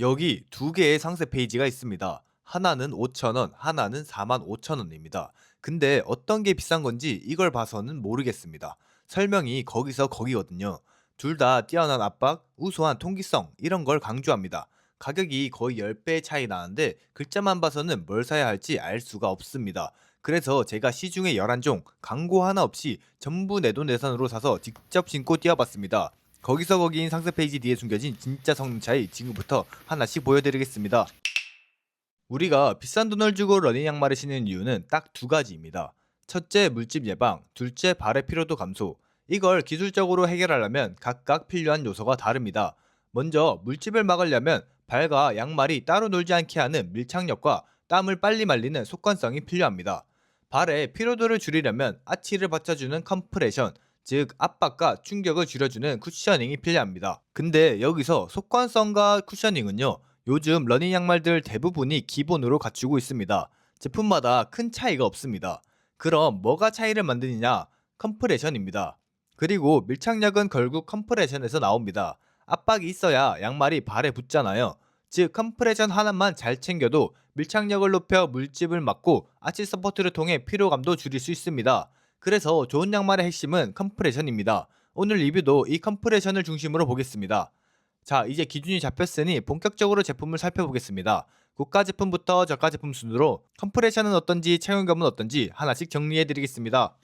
여기 두 개의 상세 페이지가 있습니다. 하나는 5,000원, 하나는 45,000원입니다. 근데 어떤 게 비싼 건지 이걸 봐서는 모르겠습니다. 설명이 거기서 거기거든요. 둘 다 뛰어난 압박, 우수한 통기성 이런 걸 강조합니다. 가격이 거의 10배 차이 나는데 글자만 봐서는 뭘 사야 할지 알 수가 없습니다. 그래서 제가 시중에 11종 광고 하나 없이 전부 내 돈 내산으로 사서 직접 신고 뛰어봤습니다. 거기서 거기인 상세 페이지 뒤에 숨겨진 진짜 성능 차이 지금부터 하나씩 보여드리겠습니다. 우리가 비싼 돈을 주고 러닝 양말을 신는 이유는 딱 두 가지입니다. 첫째, 물집 예방, 둘째, 발의 피로도 감소. 이걸 기술적으로 해결하려면 각각 필요한 요소가 다릅니다. 먼저 물집을 막으려면 발과 양말이 따로 놀지 않게 하는 밀착력과 땀을 빨리 말리는 속건성이 필요합니다. 발의 피로도를 줄이려면 아치를 받쳐주는 컴프레션, 즉 압박과 충격을 줄여주는 쿠셔닝이 필요합니다. 근데 여기서 속건성과 쿠셔닝은요. 요즘 러닝 양말들 대부분이 기본으로 갖추고 있습니다. 제품마다 큰 차이가 없습니다. 그럼 뭐가 차이를 만드느냐? 컴프레션입니다. 그리고 밀착력은 결국 컴프레션에서 나옵니다. 압박이 있어야 양말이 발에 붙잖아요. 즉 컴프레션 하나만 잘 챙겨도 밀착력을 높여 물집을 막고 아치 서포트를 통해 피로감도 줄일 수 있습니다. 그래서 좋은 양말의 핵심은 컴프레션입니다. 오늘 리뷰도 이 컴프레션을 중심으로 보겠습니다. 자, 이제 기준이 잡혔으니 본격적으로 제품을 살펴보겠습니다. 고가 제품부터 저가 제품 순으로 컴프레션은 어떤지 착용감은 어떤지 하나씩 정리해 드리겠습니다.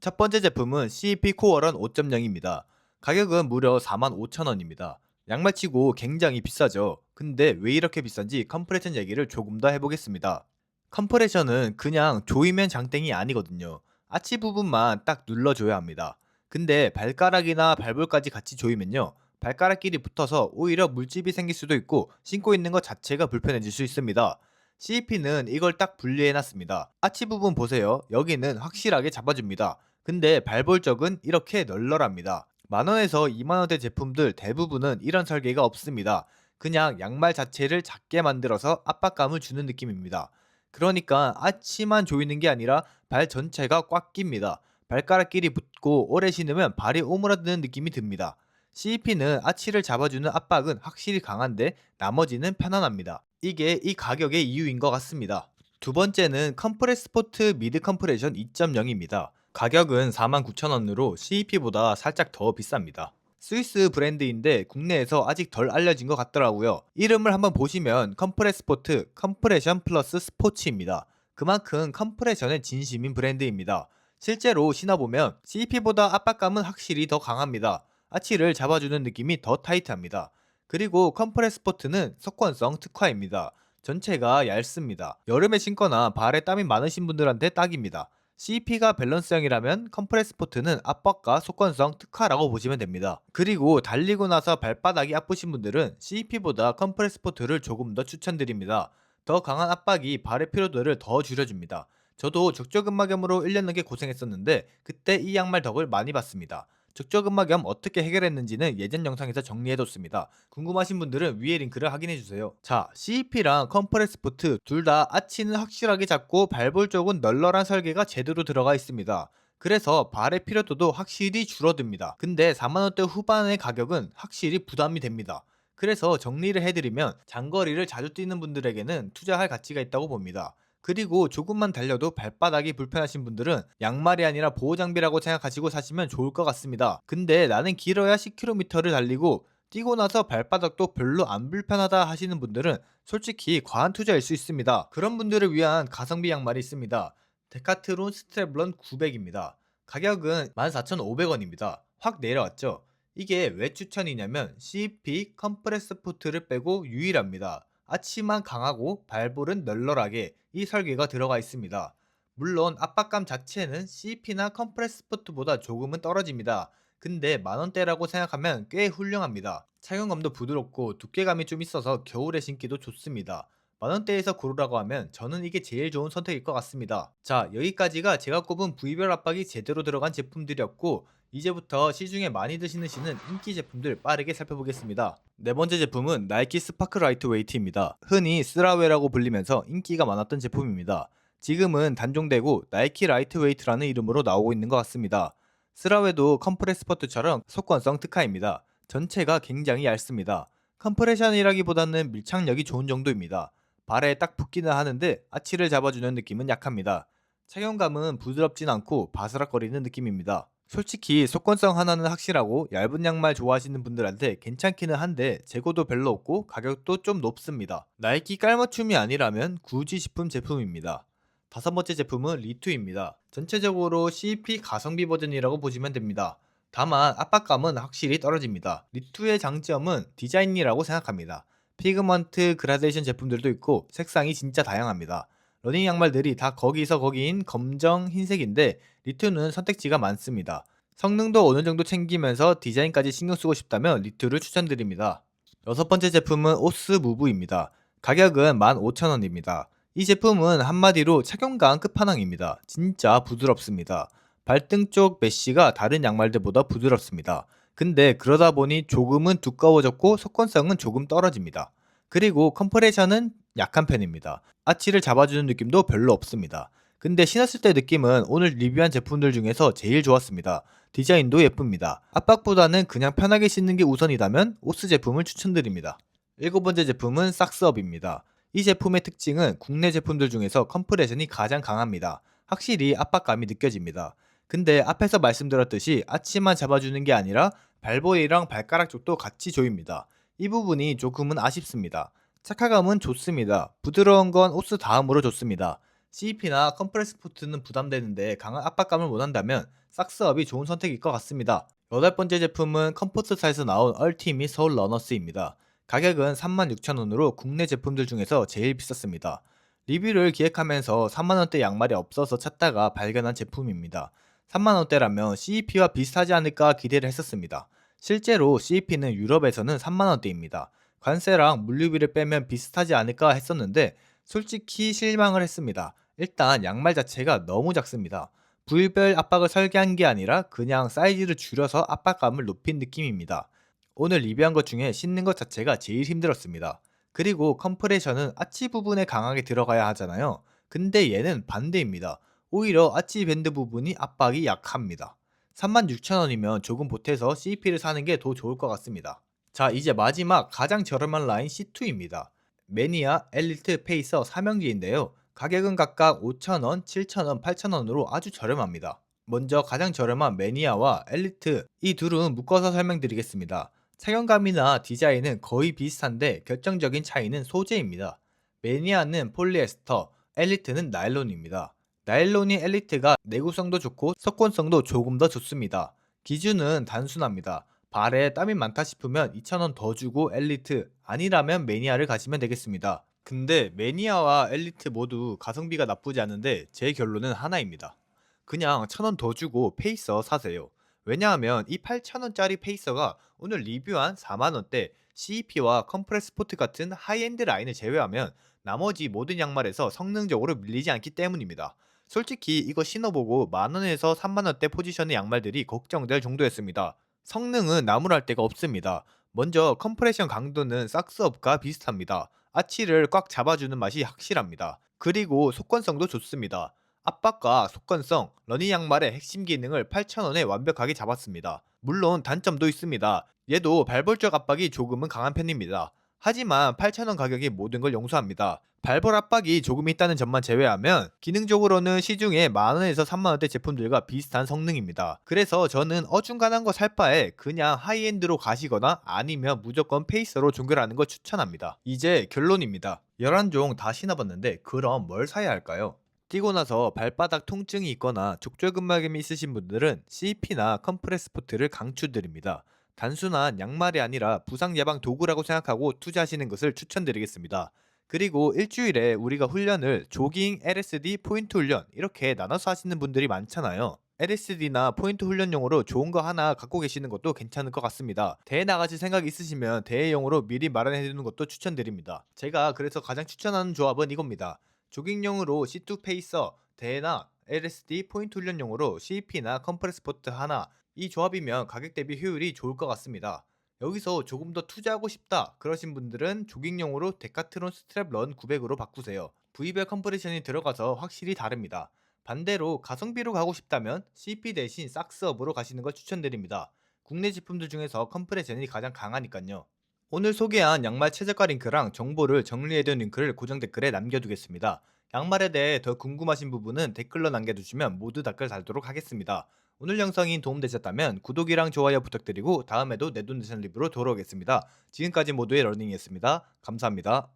첫 번째 제품은 CEP 코어런 5.0입니다. 가격은 무려 45,000원입니다. 양말치고 굉장히 비싸죠. 근데 왜 이렇게 비싼지 컴프레션 얘기를 조금 더 해보겠습니다. 컴프레션은 그냥 조이면 장땡이 아니거든요. 아치 부분만 딱 눌러줘야 합니다. 근데 발가락이나 발볼까지 같이 조이면요. 발가락끼리 붙어서 오히려 물집이 생길 수도 있고 신고 있는 것 자체가 불편해질 수 있습니다. CEP는 이걸 딱 분리해놨습니다. 아치 부분 보세요. 여기는 확실하게 잡아줍니다. 근데 발볼 쪽은 이렇게 널널합니다. 만원에서 2만원대 제품들 대부분은 이런 설계가 없습니다. 그냥 양말 자체를 작게 만들어서 압박감을 주는 느낌입니다. 그러니까 아치만 조이는 게 아니라 발 전체가 꽉 낍니다. 발가락끼리 붙고 오래 신으면 발이 오므라드는 느낌이 듭니다. CEP는 아치를 잡아주는 압박은 확실히 강한데 나머지는 편안합니다. 이게 이 가격의 이유인 것 같습니다. 두 번째는 컴프레스포트 미드 컴프레션 2.0입니다. 가격은 49,000원으로 CEP보다 살짝 더 비쌉니다. 스위스 브랜드인데 국내에서 아직 덜 알려진 것 같더라고요. 이름을 한번 보시면 컴프레스포트 컴프레션 플러스 스포츠입니다. 그만큼 컴프레션의 진심인 브랜드입니다. 실제로 신어보면 CEP보다 압박감은 확실히 더 강합니다. 아치를 잡아주는 느낌이 더 타이트합니다. 그리고 컴프레스포트는 속건성 특화입니다. 전체가 얇습니다. 여름에 신거나 발에 땀이 많으신 분들한테 딱입니다. CEP가 밸런스형이라면 컴프레스포트는 압박과 속건성 특화라고 보시면 됩니다. 그리고 달리고 나서 발바닥이 아프신 분들은 CEP보다 컴프레스포트를 조금 더 추천드립니다. 더 강한 압박이 발의 피로도를 더 줄여줍니다. 저도 적조근막염으로 1년 넘게 고생했었는데 그때 이 양말 덕을 많이 봤습니다. 적조근막염 어떻게 해결했는지는 예전 영상에서 정리해뒀습니다. 궁금하신 분들은 위에 링크를 확인해주세요. 자, CEP랑 컴프레스 포트 둘 다 아치는 확실하게 잡고 발볼 쪽은 널널한 설계가 제대로 들어가 있습니다. 그래서 발의 피로도도 확실히 줄어듭니다. 근데 4만원대 후반의 가격은 확실히 부담이 됩니다. 그래서 정리를 해드리면 장거리를 자주 뛰는 분들에게는 투자할 가치가 있다고 봅니다. 그리고 조금만 달려도 발바닥이 불편하신 분들은 양말이 아니라 보호 장비라고 생각하시고 사시면 좋을 것 같습니다. 근데 나는 길어야 10km를 달리고 뛰고 나서 발바닥도 별로 안 불편하다 하시는 분들은 솔직히 과한 투자일 수 있습니다. 그런 분들을 위한 가성비 양말이 있습니다. 데카트론 스트랩런 900입니다. 가격은 14,500원입니다. 확 내려왔죠? 이게 왜 추천이냐면 CP 컴프레스 포트를 빼고 유일합니다. 아치만 강하고 발볼은 널널하게 이 설계가 들어가 있습니다. 물론 압박감 자체는 CP나 컴프레스 포트보다 조금은 떨어집니다. 근데 만원대라고 생각하면 꽤 훌륭합니다. 착용감도 부드럽고 두께감이 좀 있어서 겨울에 신기도 좋습니다. 만원대에서 고르라고 하면 저는 이게 제일 좋은 선택일 것 같습니다. 자, 여기까지가 제가 꼽은 부위별 압박이 제대로 들어간 제품들이었고 이제부터 시중에 많이들 신으시는 인기 제품들 빠르게 살펴보겠습니다. 네 번째 제품은 나이키 스파크 라이트 웨이트입니다. 흔히 스라웨라고 불리면서 인기가 많았던 제품입니다. 지금은 단종되고 나이키 라이트 웨이트라는 이름으로 나오고 있는 것 같습니다. 스라웨도 컴프레스포트처럼 속건성 특화입니다. 전체가 굉장히 얇습니다. 컴프레션이라기보다는 밀착력이 좋은 정도입니다. 발에 딱 붙기는 하는데 아치를 잡아주는 느낌은 약합니다. 착용감은 부드럽진 않고 바스락거리는 느낌입니다. 솔직히 속건성 하나는 확실하고 얇은 양말 좋아하시는 분들한테 괜찮기는 한데 재고도 별로 없고 가격도 좀 높습니다. 나이키 깔맞춤이 아니라면 굳이 싶은 제품입니다. 다섯 번째 제품은 리투입니다. 전체적으로 CP 가성비 버전이라고 보시면 됩니다. 다만 압박감은 확실히 떨어집니다. 리투의 장점은 디자인이라고 생각합니다. 피그먼트 그라데이션 제품들도 있고 색상이 진짜 다양합니다. 러닝 양말들이 다 거기서 거기인 검정, 흰색인데 리투는 선택지가 많습니다. 성능도 어느 정도 챙기면서 디자인까지 신경 쓰고 싶다면 리투를 추천드립니다. 여섯 번째 제품은 오스 무브입니다. 가격은 15,000원입니다. 이 제품은 한마디로 착용감 끝판왕입니다. 진짜 부드럽습니다. 발등 쪽 메쉬가 다른 양말들보다 부드럽습니다. 근데 그러다 보니 조금은 두꺼워졌고 속건성은 조금 떨어집니다. 그리고 컴프레션은 약한 편입니다. 아치를 잡아주는 느낌도 별로 없습니다. 근데 신었을 때 느낌은 오늘 리뷰한 제품들 중에서 제일 좋았습니다. 디자인도 예쁩니다. 압박보다는 그냥 편하게 신는 게 우선이라면 오스 제품을 추천드립니다. 일곱 번째 제품은 삭스업입니다. 이 제품의 특징은 국내 제품들 중에서 컴프레션이 가장 강합니다. 확실히 압박감이 느껴집니다. 근데 앞에서 말씀드렸듯이 아치만 잡아주는 게 아니라 발볼이랑 발가락 쪽도 같이 조입니다. 이 부분이 조금은 아쉽습니다. 착화감은 좋습니다. 부드러운 건 오스 다음으로 좋습니다. CEP나 컴프레스 포트는 부담되는데 강한 압박감을 원한다면 삭스업이 좋은 선택일 것 같습니다. 여덟 번째 제품은 컴포트사에서 나온 얼티밋 서울 러너스입니다. 가격은 36,000원으로 국내 제품들 중에서 제일 비쌌습니다. 리뷰를 기획하면서 3만원대 양말이 없어서 찾다가 발견한 제품입니다. 3만원대라면 CEP와 비슷하지 않을까 기대를 했었습니다. 실제로 CEP는 유럽에서는 3만원대입니다. 관세랑 물류비를 빼면 비슷하지 않을까 했었는데 솔직히 실망을 했습니다. 일단 양말 자체가 너무 작습니다. 부위별 압박을 설계한 게 아니라 그냥 사이즈를 줄여서 압박감을 높인 느낌입니다. 오늘 리뷰한 것 중에 신는 것 자체가 제일 힘들었습니다. 그리고 컴프레션은 아치 부분에 강하게 들어가야 하잖아요. 근데 얘는 반대입니다. 오히려 아치 밴드 부분이 압박이 약합니다. 36,000원이면 조금 보태서 CP를 사는 게 더 좋을 것 같습니다. 자, 이제 마지막 가장 저렴한 라인 C2입니다. 매니아, 엘리트, 페이서, 삼형제인데요. 가격은 각각 5,000원, 7,000원, 8,000원으로 아주 저렴합니다. 먼저 가장 저렴한 매니아와 엘리트 이 둘은 묶어서 설명드리겠습니다. 착용감이나 디자인은 거의 비슷한데 결정적인 차이는 소재입니다. 매니아는 폴리에스터, 엘리트는 나일론입니다. 나일론이 엘리트가 내구성도 좋고 석권성도 조금 더 좋습니다. 기준은 단순합니다. 발에 땀이 많다 싶으면 2,000원 더 주고 엘리트, 아니라면 매니아를 가시면 되겠습니다. 근데 매니아와 엘리트 모두 가성비가 나쁘지 않은데 제 결론은 하나입니다. 그냥 1,000원 더 주고 페이서 사세요. 왜냐하면 이 8,000원짜리 페이서가 오늘 리뷰한 4만원대 CEP와 컴프레스 포트 같은 하이엔드 라인을 제외하면 나머지 모든 양말에서 성능적으로 밀리지 않기 때문입니다. 솔직히 이거 신어보고 만 원에서 3만 원대 포지션의 양말들이 걱정될 정도였습니다. 성능은 나무랄 데가 없습니다. 먼저 컴프레션 강도는 삭스업과 비슷합니다. 아치를 꽉 잡아주는 맛이 확실합니다. 그리고 속건성도 좋습니다. 압박과 속건성, 러닝 양말의 핵심 기능을 8,000원에 완벽하게 잡았습니다. 물론 단점도 있습니다. 얘도 발볼적 압박이 조금은 강한 편입니다. 하지만 8,000원 가격이 모든 걸 용서합니다. 발볼 압박이 조금 있다는 점만 제외하면 기능적으로는 시중에 만원에서 3만원대 제품들과 비슷한 성능입니다. 그래서 저는 어중간한 거 살 바에 그냥 하이엔드로 가시거나 아니면 무조건 페이서로 종결하는 걸 추천합니다. 이제 결론입니다. 11종 다 신어봤는데 그럼 뭘 사야 할까요? 뛰고 나서 발바닥 통증이 있거나 족저근막염이 있으신 분들은 CP나 컴프레스 포트를 강추드립니다. 단순한 양말이 아니라 부상 예방 도구라고 생각하고 투자하시는 것을 추천드리겠습니다. 그리고 일주일에 우리가 훈련을 조깅, LSD, 포인트 훈련 이렇게 나눠서 하시는 분들이 많잖아요. LSD나 포인트 훈련용으로 좋은 거 하나 갖고 계시는 것도 괜찮을 것 같습니다. 대회 나가실 생각 있으시면 대회용으로 미리 마련해 두는 것도 추천드립니다. 제가 그래서 가장 추천하는 조합은 이겁니다. 조깅용으로 C2 페이서, 대회나 LSD 포인트 훈련용으로 CP나 컴프레스 포트 하나 이 조합이면 가격 대비 효율이 좋을 것 같습니다. 여기서 조금 더 투자하고 싶다 그러신 분들은 조깅용으로 데카트론 스트랩 런 900으로 바꾸세요. V별 컴프레션이 들어가서 확실히 다릅니다. 반대로 가성비로 가고 싶다면 CP 대신 삭스업으로 가시는 걸 추천드립니다. 국내 제품들 중에서 컴프레션이 가장 강하니까요. 오늘 소개한 양말 최저가 링크랑 정보를 정리해둔 링크를 고정 댓글에 남겨두겠습니다. 양말에 대해 더 궁금하신 부분은 댓글로 남겨주시면 모두 댓글 달도록 하겠습니다. 오늘 영상이 도움되셨다면 구독이랑 좋아요 부탁드리고 다음에도 내돈 내산 리뷰로 돌아오겠습니다. 지금까지 모두의 러닝이었습니다. 감사합니다.